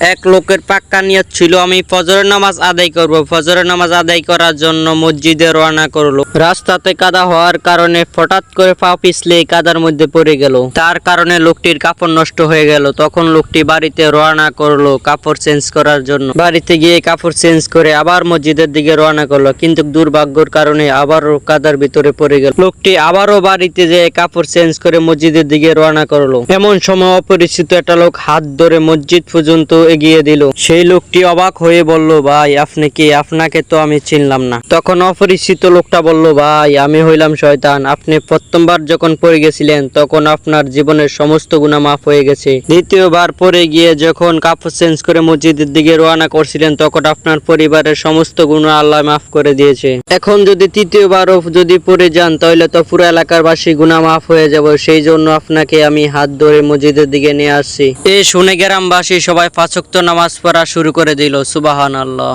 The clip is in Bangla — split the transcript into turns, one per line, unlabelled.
এক লোকের পাক্কা নিয়ত ছিল, আমি ফজরের নামাজ আদায় করব। ফজরের নামাজ আদায় করার জন্য মসজিদে রওনা করল। রাস্তাতে কাদা হওয়ার কারণে হঠাৎ করে পা পিছলে কাদার মধ্যে পড়ে গেল। তার কারণে লোকটির কাপড় নষ্ট হয়ে গেল। তখন লোকটি বাড়িতে রওনা করল কাপড় চেঞ্জ করার জন্য। বাড়িতে গিয়ে কাপড় চেঞ্জ করে আবার মসজিদের দিকে রওনা করল, কিন্তু দুর্ভাগ্যর কারণে আবারও কাদার ভিতরে পড়ে গেল। লোকটি আবারও বাড়িতে যেয়ে কাপড় চেঞ্জ করে মসজিদের দিকে রওনা করল। এমন সময় অপরিচিত একটা লোক হাত ধরে মসজিদ পর্যন্ত এগিয়ে দিল। সেই লোকটি অবাক হয়ে বলল, ভাই, আপনি কি? আপনাকে তো আমি চিনলাম না। তখন অপরিচিত লোকটা বলল, ভাই, আমি হইলাম শয়তান। আপনি প্রথমবার যখন পড়ে গেছিলেন, তখন আপনার জীবনের সমস্ত গুণা মাফ হয়ে গেছে। দ্বিতীয়বার পরে গিয়ে যখন কাপড় চেঞ্জ করে মসজিদের দিকে রওনা করছিলেন, তখন আপনার পরিবারের সমস্ত গুণা আল্লাহ মাফ করে দিয়েছে। এখন যদি তৃতীয়বারও যদি পড়ে যান, তাহলে তো পুরো এলাকার বাসী গুণা মাফ হয়ে যাব। সেই জন্য আপনাকে আমি হাত ধরে মসজিদের দিকে নিয়ে আসছি। এ শুনে গ্রামবাসী সবাই পাঁচক্ত নামাজ পড়া শুরু করে দিল সুবাহান আল্লাহ